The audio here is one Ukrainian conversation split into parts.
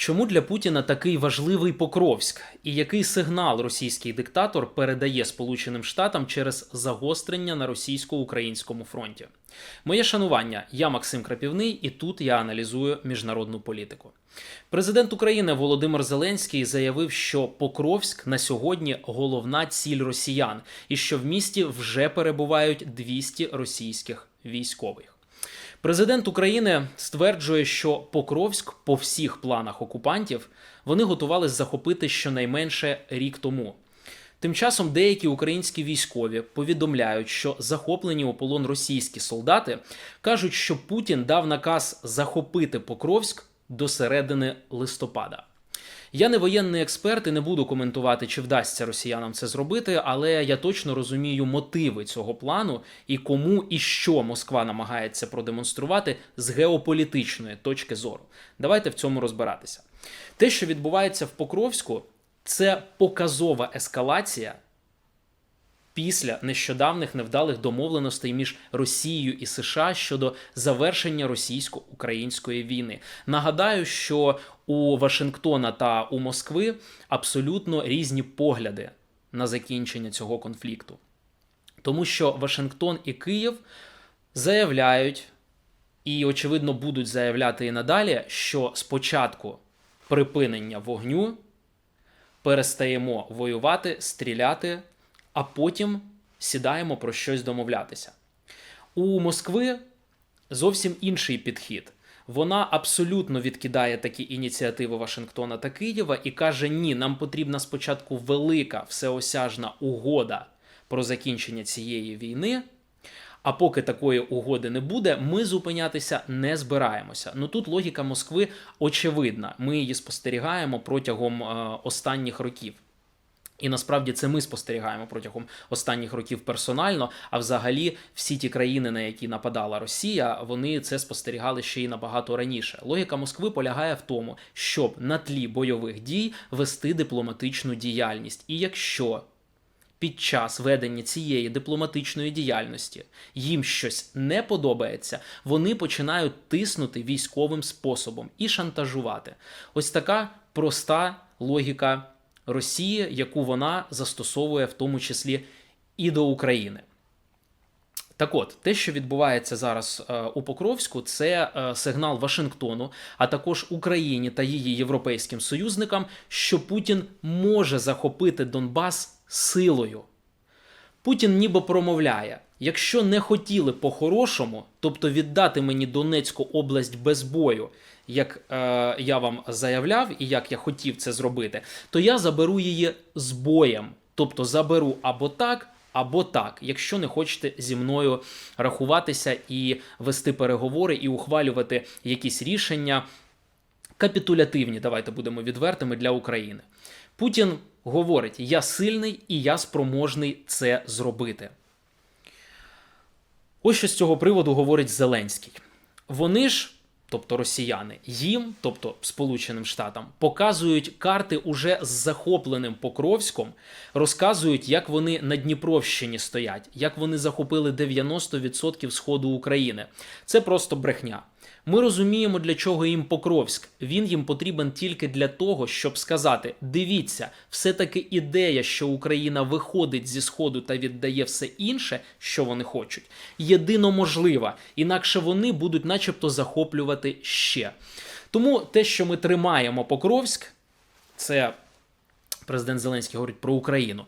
Чому для Путіна такий важливий Покровськ? І який сигнал російський диктатор передає Сполученим Штатам через загострення на російсько-українському фронті? Моє шанування, я Максим Крапівний, і тут я аналізую міжнародну політику. Президент України Володимир Зеленський заявив, що Покровськ на сьогодні головна ціль росіян, і що в місті вже перебувають 200 російських військових. Президент України стверджує, що Покровськ по всіх планах окупантів вони готувалися захопити щонайменше рік тому. Тим часом деякі українські військові повідомляють, що захоплені у полон російські солдати кажуть, що Путін дав наказ захопити Покровськ до середини листопада. Я не воєнний експерт і не буду коментувати, чи вдасться росіянам це зробити, але я точно розумію мотиви цього плану і кому і що Москва намагається продемонструвати з геополітичної точки зору. Давайте в цьому розбиратися. Те, що відбувається в Покровську, це показова ескалація після нещодавних невдалих домовленостей між Росією і США щодо завершення російсько-української війни. Нагадаю, що у Вашингтона та у Москви абсолютно різні погляди на закінчення цього конфлікту, тому що Вашингтон і Київ заявляють і, очевидно, будуть заявляти і надалі, що спочатку припинення вогню перестаємо воювати, стріляти, а потім сідаємо про щось домовлятися. У Москви зовсім інший підхід. Вона абсолютно відкидає такі ініціативи Вашингтона та Києва і каже: ні, нам потрібна спочатку велика всеосяжна угода про закінчення цієї війни. А поки такої угоди не буде, ми зупинятися не збираємося. Ну тут логіка Москви очевидна. Ми її спостерігаємо протягом е, останніх років. І насправді це ми спостерігаємо протягом останніх років персонально. А взагалі, всі ті країни, на які нападала Росія, вони це спостерігали ще й набагато раніше. Логіка Москви полягає в тому, щоб на тлі бойових дій вести дипломатичну діяльність. І якщо під час ведення цієї дипломатичної діяльності їм щось не подобається, вони починають тиснути військовим способом і шантажувати. Ось така проста логіка Росії, яку вона застосовує в тому числі і до України. Так от, те, що відбувається зараз е, у Покровську, це е, сигнал Вашингтону, а також Україні та її європейським союзникам, що Путін може захопити Донбас силою. Путін ніби промовляє: якщо не хотіли по-хорошому, тобто віддати мені Донецьку область без бою, як е, я вам заявляв і як я хотів це зробити, то я заберу її з боєм. Тобто заберу або так, або так, якщо не хочете зі мною рахуватися і вести переговори, і ухвалювати якісь рішення капітулятивні, давайте будемо відвертими для України. Путін говорить: я сильний і я спроможний це зробити. Ось що з цього приводу говорить Зеленський. Вони ж, тобто росіяни, їм, тобто Сполученим Штатам, показують карти уже з захопленим Покровськом, розказують, як вони на Дніпровщині стоять, як вони захопили 90% сходу України. Це просто брехня. Ми розуміємо, для чого їм Покровськ. Він їм потрібен тільки для того, щоб сказати: дивіться, все-таки ідея, що Україна виходить зі сходу та віддає все інше, що вони хочуть, єдино можлива, інакше вони будуть, начебто, захоплювати ще. Тому те, що ми тримаємо Покровськ, це президент Зеленський говорить про Україну.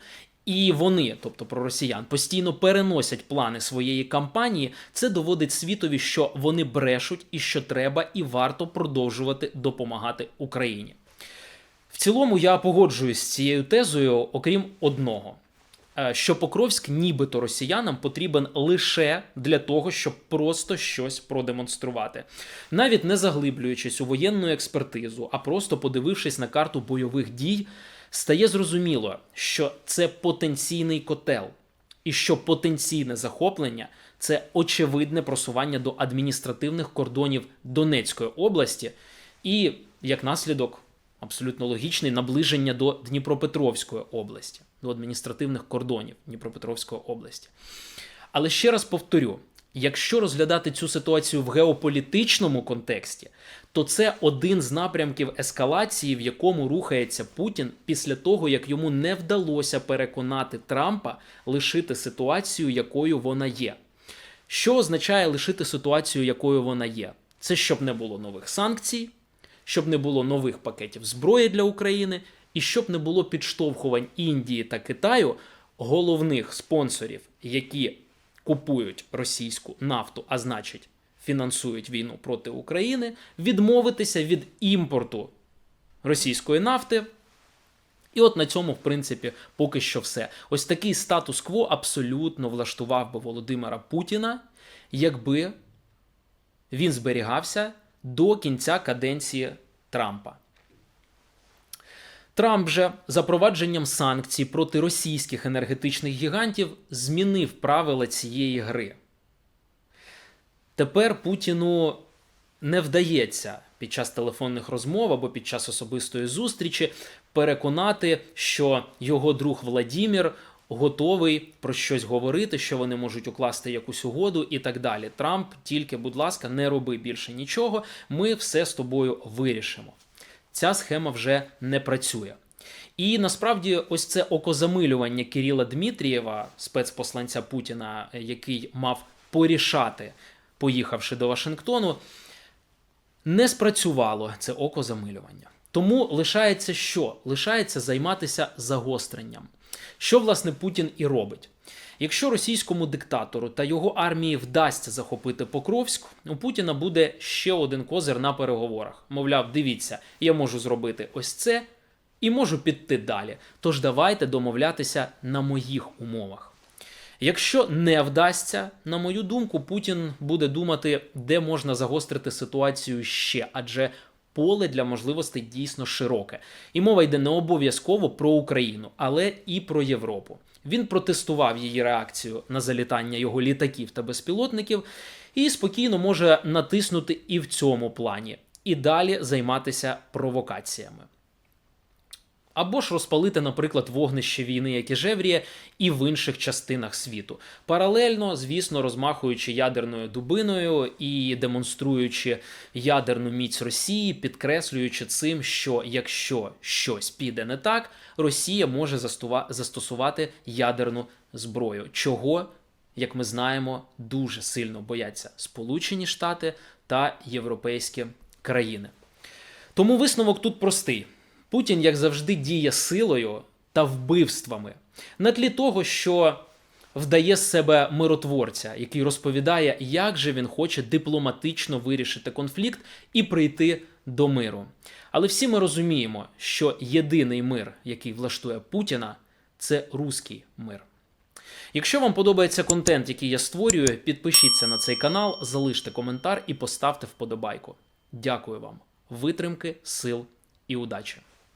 І вони, тобто про росіян, постійно переносять плани своєї кампанії. Це доводить світові, що вони брешуть і що треба і варто продовжувати допомагати Україні. В цілому я погоджуюсь з цією тезою, окрім одного. е, Що Покровськ, нібито росіянам, потрібен лише для того, щоб просто щось продемонструвати, навіть не заглиблюючись у воєнну експертизу, а просто подивившись на карту бойових дій, стає зрозуміло, що це потенційний котел, і що потенційне захоплення це очевидне просування до адміністративних кордонів Донецької області, і як наслідок абсолютно логічний наближення до Дніпропетровської області, до адміністративних кордонів Дніпропетровської області. Але ще раз повторю: Якщо розглядати цю ситуацію в геополітичному контексті, то це один з напрямків ескалації, в якому рухається Путін після того, як йому не вдалося переконати Трампа лишити ситуацію, якою вона є. Що означає лишити ситуацію, якою вона є? Це щоб не було нових санкцій, щоб не було нових пакетів зброї для України, і щоб не було підштовхувань Індії та Китаю, головних спонсорів, які купують російську нафту, а значить фінансують війну проти України, відмовитися від імпорту російської нафти. І от на цьому, в принципі, поки що все. Ось такий статус-кво абсолютно влаштував би Володимира Путіна, якби він зберігався до кінця каденції Трампа. Трамп же запровадженням санкцій проти російських енергетичних гігантів змінив правила цієї гри. Тепер Путіну не вдається під час телефонних розмов або під час особистої зустрічі переконати, що його друг Владімір готовий про щось говорити, що вони можуть укласти якусь угоду і так далі. Трамп, тільки, будь ласка, не роби більше нічого. Ми все з тобою вирішимо. Ця схема вже не працює. І насправді, ось це окозамилювання Кирила Дмитрієва, спецпосланця Путіна, який мав порішати, поїхавши до Вашингтону, не спрацювало це окозамилювання. Тому лишається що? Лишається займатися загостренням. Що, власне, Путін і робить. Якщо російському диктатору та його армії вдасться захопити Покровськ, у Путіна буде ще один козир на переговорах. Мовляв, дивіться, я можу зробити ось це і можу піти далі. Тож давайте домовлятися на моїх умовах. Якщо не вдасться, на мою думку, Путін буде думати, де можна загострити ситуацію ще, адже поле для можливостей дійсно широке. І мова йде не обов'язково про Україну, але і про Європу. Він протестував її реакцію на залітання його літаків та безпілотників і спокійно може натиснути і в цьому плані, і далі займатися провокаціями. Або ж розпалити, наприклад, вогнище війни, яке жевріє, і в інших частинах світу. Паралельно, звісно, розмахуючи ядерною дубиною і демонструючи ядерну міць Росії, підкреслюючи цим, що якщо щось піде не так, Росія може застосувати ядерну зброю, чого, як ми знаємо, дуже сильно бояться Сполучені Штати та європейські країни. Тому висновок тут простий. Путін, як завжди, діє силою та вбивствами на тлі того, що вдає з себе миротворця, який розповідає, як же він хоче дипломатично вирішити конфлікт і прийти до миру. Але всі ми розуміємо, що єдиний мир, який влаштує Путіна, це руський мир. Якщо вам подобається контент, який я створюю, підпишіться на цей канал, залиште коментар і поставте вподобайку. Дякую вам, витримки, сил і удачі!